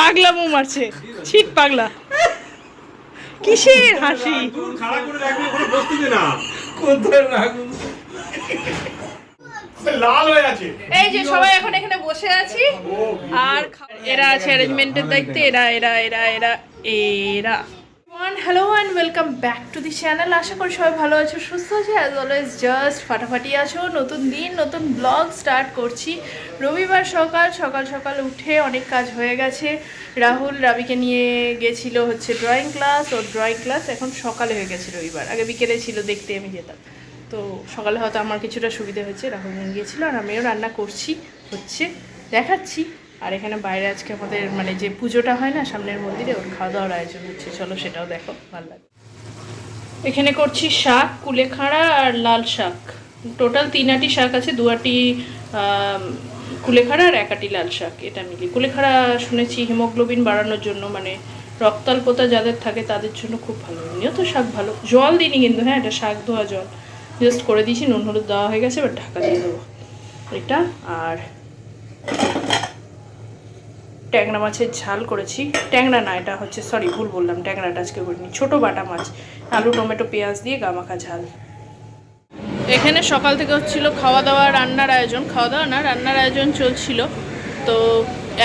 পাগলা মো মারছে। ছিট পাগলা। কিসের হাসি? লাল হয়ে আছে। এই যে সবাই এখন এখানে বসে আছি। আর এরা আছে অ্যারেঞ্জমেন্টের দায়িত্বে এরা এরা এরা এরা এরা। Hello and welcome back to the channel. আশা করি সবাই ভালো আছো, সুস্থ আছে। অ্যাজ অলওয়েজ জাস্ট ফাটাফাটি আছো। নতুন দিন, নতুন ব্লগ স্টার্ট করছি। রবিবার সকাল সকাল সকাল উঠে অনেক কাজ হয়ে গেছে। রাহুল রাবিকে নিয়ে গেছিল হচ্ছে ড্রয়িং ক্লাস ও ড্রয়িং ক্লাস এখন সকালে হয়ে গেছে রবিবার। আগে বিকেলে ছিল, দেখতে আমি যেতাম। তো সকালে হয়তো আমার কিছুটা সুবিধা হয়েছে। রাহুল নিয়ে গিয়েছিল আর আমিও রান্না করছি, হচ্ছে দেখাচ্ছি। আর এখানে বাইরে আজকে আমাদের মানে যে পুজোটা হয় না, সামনের মন্দিরে ওর খাওয়া দাওয়ার আয়োজন হচ্ছে। চলো সেটাও দেখো, ভালো লাগে। এখানে করছি শাক কুলেখাড়া আর লাল শাক। টোটাল তিন আটি শাক আছে দু আটি কুলেখাড়া আর এক আটি লাল শাক, এটা মিলিয়ে। কুলেখাড়া শুনেছি, হিমোগ্লোবিন বাড়ানোর জন্য মানে রক্তাল্পতা যাদের থাকে তাদের জন্য খুব ভালো। এমনিও তো শাক ভালো, জল দিইনি কিন্তু হ্যাঁ এটা শাক ধোয়া জল। জাস্ট করে দিয়েছি, নুন হলুদ দেওয়া হয়ে গেছে, এবার ঢাকা দিয়ে দেবো। এটা আর ট্যাংরা মাছের ঝাল করেছি। ট্যাংরা না, এটা হচ্ছে সরি ভুল বললাম, ট্যাংরাটা আজকে করিনি। ছোটো বাটা মাছ, আলু, টমেটো, পেঁয়াজ দিয়ে গামাখা ঝাল। এখানে সকাল থেকে হচ্ছিল খাওয়া দাওয়া রান্নার আয়োজন। খাওয়া দাওয়া না, রান্নার আয়োজন চলছিল। তো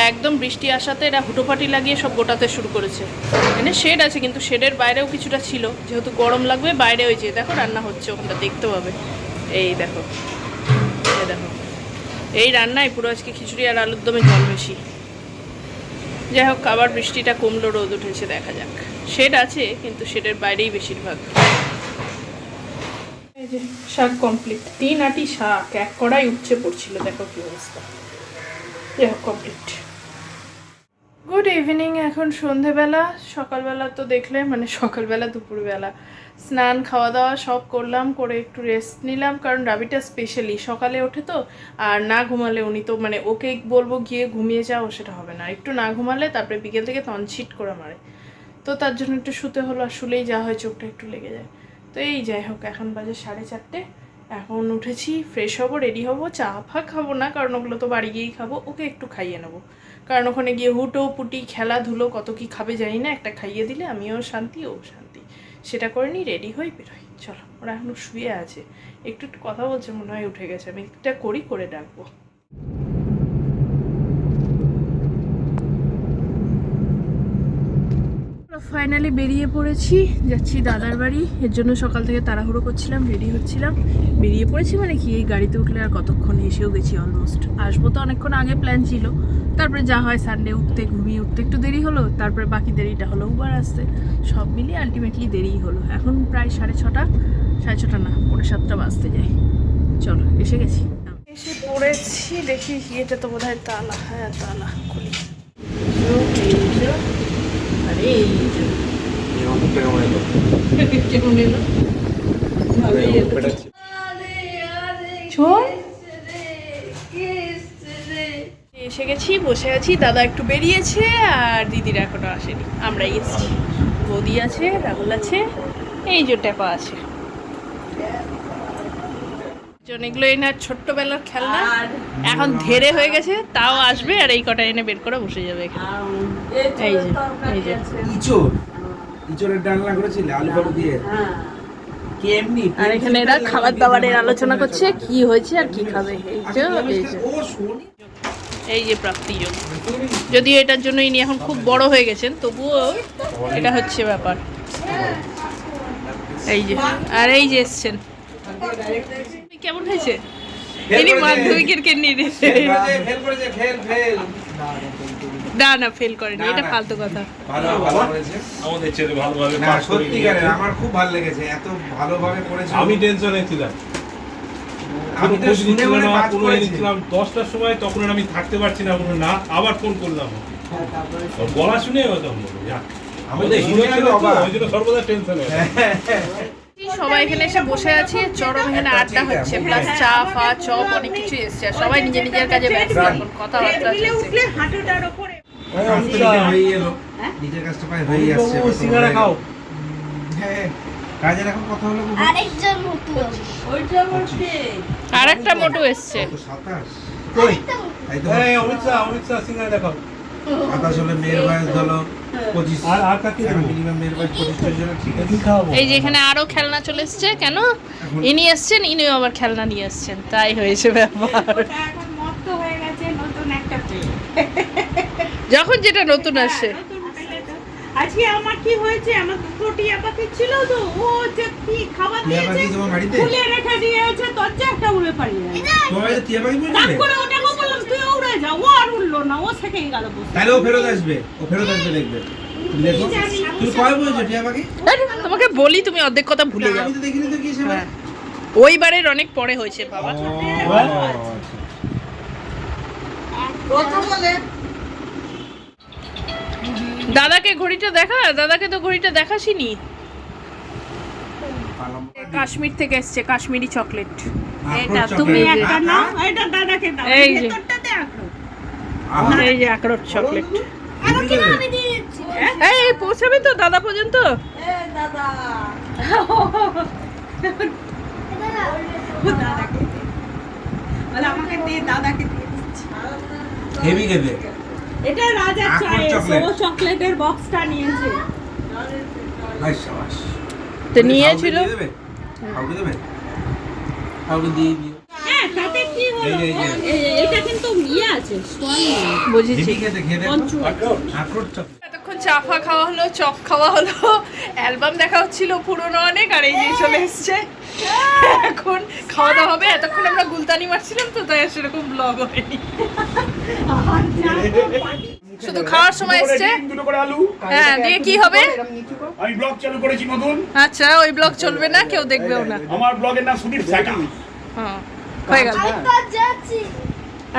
একদম বৃষ্টি আসাতে এরা হুটোপাটি লাগিয়ে সব গোটাতে শুরু করেছে। এখানে শেড আছে, কিন্তু শেডের বাইরেও কিছুটা ছিল। যেহেতু গরম লাগবে, বাইরে ওই যে, দেখো, রান্না হচ্ছে, ওখানটা দেখতে পাবে। এই দেখো এই দেখো। এই রান্নায় পুরো আজকে খিচুড়ি আর আলুর দমে জল বেশি। যাই হোক, আবার বৃষ্টিটা কমলো, রোদ উঠেছে, দেখা যাক। শেড আছে, কিন্তু শেডের বাইরেই বেশিরভাগ। শাক কমপ্লিট তিন আটি শাক, এক কড়াই উঠছে পড়ছিল, দেখো কি অবস্থা। যাই হোক কমপ্লিট গুড ইভিনিং এখন সন্ধেবেলা। সকালবেলা তো দেখলে মানে সকালবেলা, দুপুরবেলা। স্নান খাওয়া দাওয়া সব করলাম, করে একটু রেস্ট নিলাম, কারণ রাবিটা স্পেশালি সকালে ওঠে তো, আর না ঘুমালে উনি তো মানে ওকে বলব গিয়ে ঘুমিয়ে যাও সেটা হবে না। একটু না ঘুমালে, তারপরে বিকেল থেকে তনছিট করে মারে। তো তার জন্য একটু শুতে হলো, আর শুলেই যা হয় চোখটা একটু লেগে যায়। তো এই যাই হোক, এখন বাজে সাড়ে চারটে। এখন উঠেছি ফ্রেশ হব রেডি হব চা ফা খাব না, কারণ ওগুলো তো বাড়ি গিয়েই খাব, ওকে একটু খাইয়ে নেব। কারণ ওখানে গিয়ে হুটো, পুটি খেলাধুলো কত কি খাবে জানি না, একটা খাইয়ে দিলে আমিও শান্তি, ও শান্তি। সেটা করে নিই রেডি হয়ে বেরোই। চলো, ওরা এখনও শুয়ে আছে। একটু একটু কথা বলছে, মনে হয় উঠে গেছে। আমি একটা করি, করে ডাকবো। ফাইনালি বেরিয়ে পড়েছি। যাচ্ছি দাদার বাড়ি। এর জন্য সকাল থেকে তাড়াহুড়ো করছিলাম রেডি হচ্ছিলাম। বেরিয়ে পড়েছি মানে কি, এই গাড়িতে উঠলে আর কতক্ষণ এসেও গেছি অলমোস্ট আসব তো অনেকক্ষণ আগে প্ল্যান ছিল। তারপরে যা হয় সানডে উঠতে, ঘুমিয়ে উঠতে একটু দেরি হলো, তারপরে বাকি দেরিটা হলো উবার আসতে। সব মিলিয়ে আলটিমেটলি দেরিই হলো। এখন প্রায় সাড়ে ছটা সাড়ে ছটা না, পৌনে সাতটা বাজতে যাই চলো, এসে গেছি। এসে পড়েছি, দেখি, ইয়েটা তো বোধ হয় তালা। হ্যাঁ তালা, খুলি আরে এই যে অমুকটা কেমন এলো এসে গেছি, বসে আছি, দাদা একটু বেরিয়েছে আর দিদিরা এখনও আসেনি। আমরাই এসেছি। বৌদি আছে, রাহুল আছে, এই যে টেপা আছে। এগুলো এনার ছোট্টবেলার খেলনা। এখন ধেরে হয়ে গেছে তাও আসবে আর এই কটা এনে বের করে বসে যাবে এখানে। এই যে এই যে। ইচোর ইচোরের ডালনা করেছিলে আলু বালু দিয়ে? আর এখানে এরা খাবার দাবারের আলোচনা করছে কি হয়েছে আর কি খাবে এই যে এই যে এই যে প্রাপ্তিযোগ যদিও এটার জন্য ইনি এখন খুব বড় হয়ে গেছেন তবুও এটা হচ্ছে ব্যাপার। এই যে আর এই যে এসছেন। কেমন হয়েছে? ইনি মাধ্যমিকের কেন্দ্রে না না ফেল করেনি। এটা ফালতু কথা। ভালো ভালো করেছে। আমাদের ছেলে ভালোভাবে না পাস করে আমার খুব ভালো লেগেছে। এত ভালোভাবে করেছে। আমি টেনশনে ছিলাম। আমি তো শুনে মনে না, পাস পুনরায় করেছি। নিচ্ছিলাম। দশটার সময় তখন আর আমি থাকতে পারছি না বলল না আবার ফোন করলাম। ওর গলা শুনে। আমাদের হিরো ছিল অবাক। ওই জন্য সর্বদা টেনশনে সবাই এখানে এসে বসে আছি। চরম এখানে আড্ডা হচ্ছে প্লাস চা ফা চপ অনেক কিছু এসছে। আর সবাই নিজের নিজের কাজে ব্যস্ত। এখন কথাবার্তা নিজে হ্যাঁ? আর একটা মোটু এসছে। সাতাশ? হলে মেয়ের বয়স ধরো আর আর কাকে মিনিমাম মেয়ের বয়স পঁচিশ ত্রিশ জনের ঠিক আছে এই যে এখানে আরও খেলনা চলে এসছে কেন? ইনি এসছেন ইনিও আবার খেলনা নিয়ে এসছেন। তাই হয়েছে ব্যাপার। ওটা হয়ে যখন যেটা নতুন আসে। পেলে তো। আজকে আমার কি হয়েছে আমার দুটো টিয়া পাখি ছিল তো ও যে কি খাবার দিয়েছে? খুলে রেখে দিয়েছে দরজা একটা উড়ে পালিয়ে গেছে তোমার টিয়া পাখি করে ওটাকে বললাম তুই ও আর উড়লো না ও থেকেই গেল তাহলে ও ফেরত আসবে ও ফেরত আসবে দেখবে। তুমি কয় বলেছ টিয়া পাখি? তোমাকে বলি তুমি অর্ধেক কথা ভুলে যাও আমি তো দেখিনি তো কি সে হ্যাঁ। ওইবারের অনেক পরে হয়েছে বাবা। দাদাকে ঘড়িটা দেখা দাদাকে তো ঘড়িটা দেখাসিনি। কাশ্মীর থেকে এসছে কাশ্মীরি চকলেট। এটা তুমি একটা নাও। এটা দাদাকে দাও। এই যে। ভেতরটাতে এই যে আখরোট চকলেট। আমাকে না আমি দিয়ে দিচ্ছি। এই এই, পৌঁছাবে তো দাদা পর্যন্ত? এটা রাজা ও চকলেটের বক্সটা নিয়েছে। তো নিয়েছিল। কাউকে দিয়ে দেবে? কাউকে দেবে? দিয়ে ইয়ে এতক্ষণ চাফা খাওয়া হলো চপ খাওয়া হলো অ্যালবাম দেখা হচ্ছিল পুরনো অনেক আর এই যে চলে এসছে এখন খাওয়া দাওয়া হবে এতক্ষণ আমরা গুলতানি মারছিলাম তো তাই সেরকম ব্লগ হয়নি শুধু খাওয়ার সময় এসছে হ্যাঁ দিয়ে কি হবে আচ্ছা ওই ব্লগ চলবে না কেউ দেখবেও না আমার ব্লগের নাম সুদীপ হ্যাঁ হয়ে গেল।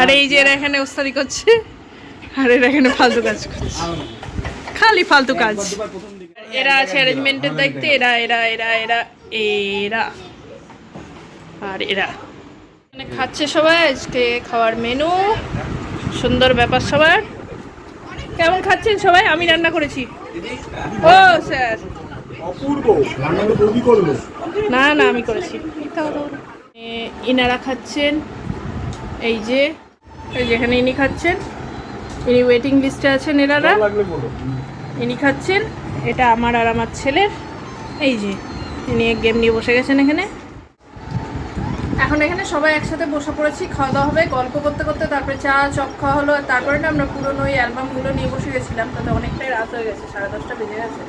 আর এই যে এরা এখানে ওস্তাদি করছে। আর এরা এখানে ফালতু কাজ করছে। খালি ফালতু কাজ। এরা আছে অ্যারেঞ্জমেন্টের দায়িত্বে এরা এরা এরা এরা এরা। আর এরা। এখানে খাচ্ছে সবাই আজকে খাওয়ার মেনু সুন্দর ব্যাপার সবার। কেমন খাচ্ছেন সবাই? আমি রান্না করেছি। ও স্যার। অপূর্ব। না না আমি করেছি। মিথ্যা কথা বলো। এ, ইনারা খাচ্ছেন। এই যে যেখানে ইনি খাচ্ছেন। ইনি ওয়েটিং লিস্টে আছেন এনারা। ইনি খাচ্ছেন। এটা আমার আর আমার ছেলের। এই যে ইনি গেম নিয়ে বসে গেছেন এখানে। এখন এখানে সবাই একসাথে বসে পড়েছি। খাওয়া দাওয়া হবে গল্প করতে করতে তারপরে চা চপ খাওয়া হলো। আর তারপরে না আমরা পুরনো ওই অ্যালবামগুলো নিয়ে বসে গেছিলাম। তাতে অনেকটাই রাত হয়ে গেছে সাড়ে দশটা বেজে গেছে।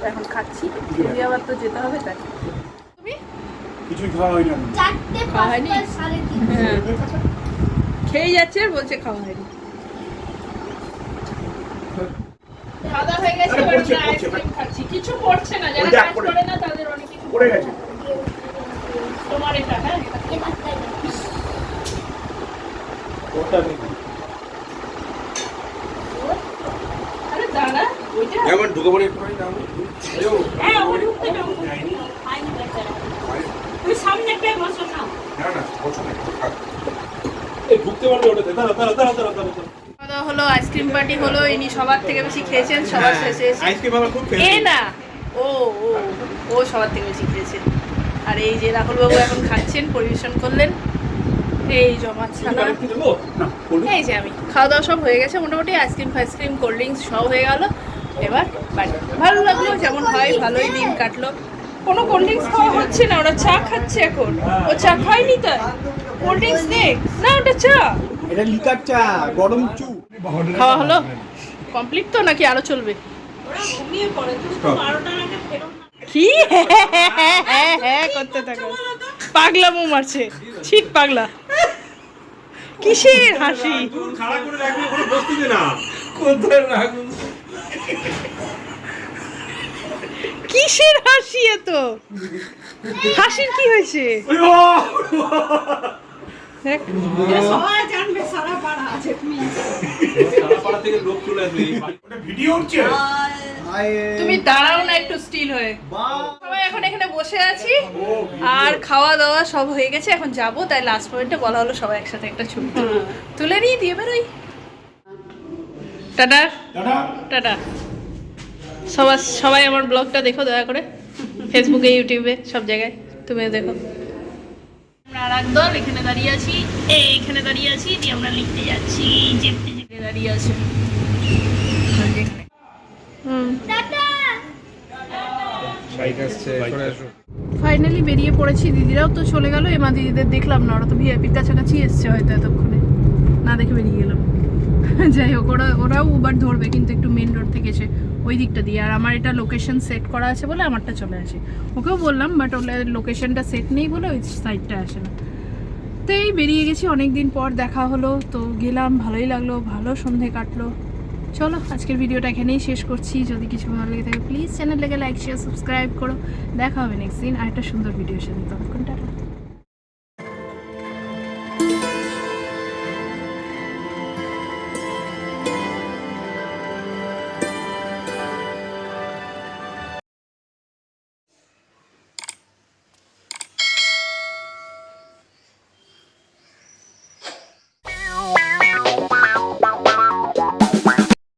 তো এখন খাচ্ছি। আবার তো যেতে হবে তাই। তুমি? কিছুই খাওয়া হয় না চারটে খাওয়া হয়নি? পাঁচটা সাড়ে তিন হ্যাঁ। যাচ্ছে আর বলছে খাওয়া হয়নি। খাওয়া হয়ে গেছে এবার আমরা আইসক্রিম খাচ্ছি। কিছু পড়ছে না যারা কাজ করে না তাদের অনেক কিছু পড়ে গেছে। তোমার এটা হ্যাঁ? ওটা নেই আরে দাঁড়া ওইটা এমন ঢুকে পড়ে একটু দাও। হ্যাঁ ও ঢুকতে দাও আইনি বেচারা ওই সামনেটায় বসো না না না পছন্দ এই ঢুকতে পারবে ওটাতে। দাঁড়া দাঁড়া দাঁড়া দাঁড়া দাঁড়া দাঁড়া। খাওয়া দাওয়া হলো আইসক্রিম পার্টি হলো ইনি সবার থেকে বেশি খেয়েছেন সবার শেষে এসে। আইসক্রিম আমার খুব এ না ও ও ও সবার থেকে বেশি খেয়েছে আর এই যে রাহুল বাবু এখন খাচ্ছেন পরিবেশন করলেন এই জমা ছানা। আরেকটু দেবো? না, বলুন। এই যে আমি খাওয়া দাওয়া সব হয়ে গেছে মোটামুটি আইসক্রিম ফাইসক্রিম কোল্ড ড্রিঙ্কস সব হয়ে গেল। এবার বাড়ি। ভালো লাগল যেমন হয় ভালোই দিন কাটলো। কোনো কোল্ড ড্রিঙ্কস খাওয়া হচ্ছে না ওরা চা খাচ্ছে এখন। ও চা খায়নি তাই? কোল্ড ড্রিঙ্কস নেই না ওটা চা। এটা লিকার চা গরম চু। খাওয়া হলো? কমপ্লিট তো নাকি আরও চলবে? ওরা ঘুমিয়ে পড়ে তুমি তো বারোটার আগে ফেরো না। কি? হ্যাঁ হ্যাঁ করতে থাকো। পাগলা মো মারছে। ঠিক পাগলা। কিসের হাসি? খাড়া করে রাখবি, ওখানে বসতে না। কোথায় রাখুন কিসের হাসি এত? হাসির কি হয়েছে? তুমি দাঁড়াও না একটু স্টিল হয়ে। সবাই এখন এখানে বসে আছি। আর খাওয়া দাওয়া সব হয়ে গেছে এখন যাব। তাই লাস্ট পয়েন্টে বলা হলো সবাই একসাথে একটা ছবি তুলে নিয়ে দিয়ে বেরোই। টাটা। টাটা। সবার সবাই আমার ব্লগটা দেখো দয়া করে। ফেসবুকে ইউটিউবে সব জায়গায়। তুমিও দেখো। আমরা আর একদল এখানে দাঁড়িয়ে আছি। এই এখানে দাঁড়িয়ে আছি। দিয়ে আমরা লিখতে যাচ্ছি। যেতে যেতে দাঁড়িয়ে আছে। ফাইনালি বেরিয়ে পড়েছি। দিদিরাও তো চলে গেল। এমা দিদিদের দেখলাম না। ওরা তো ভিআইপির কাছাকাছি এসছে হয়তো এতক্ষণে। না দেখে বেরিয়ে গেলাম। যাই হোক, ওরা ওরাও উবার ধরবে, কিন্তু একটু মেন রোড থেকে এসে ওই দিকটা দিয়ে। আর আমার এটা লোকেশন সেট করা আছে বলে আমারটা চলে আসে। ওকেও বললাম বাট ওদের লোকেশনটা সেট নেই বলে ওই সাইডটা আসে না। তো এই বেরিয়ে গেছি অনেক দিন পর দেখা হলো। তো গেলাম, ভালোই লাগল, ভালো সন্ধে কাটলো। চলো, আজকের ভিডিওটা এখানেই শেষ করছি। যদি কিছু ভালো লেগে থাকে প্লিজ চ্যানেলটাকে লাইক শেয়ার সাবস্ক্রাইব করো। দেখা হবে নেক্সট দিন আর একটা সুন্দর ভিডিওর সাথে। ততক্ষণ টাটা।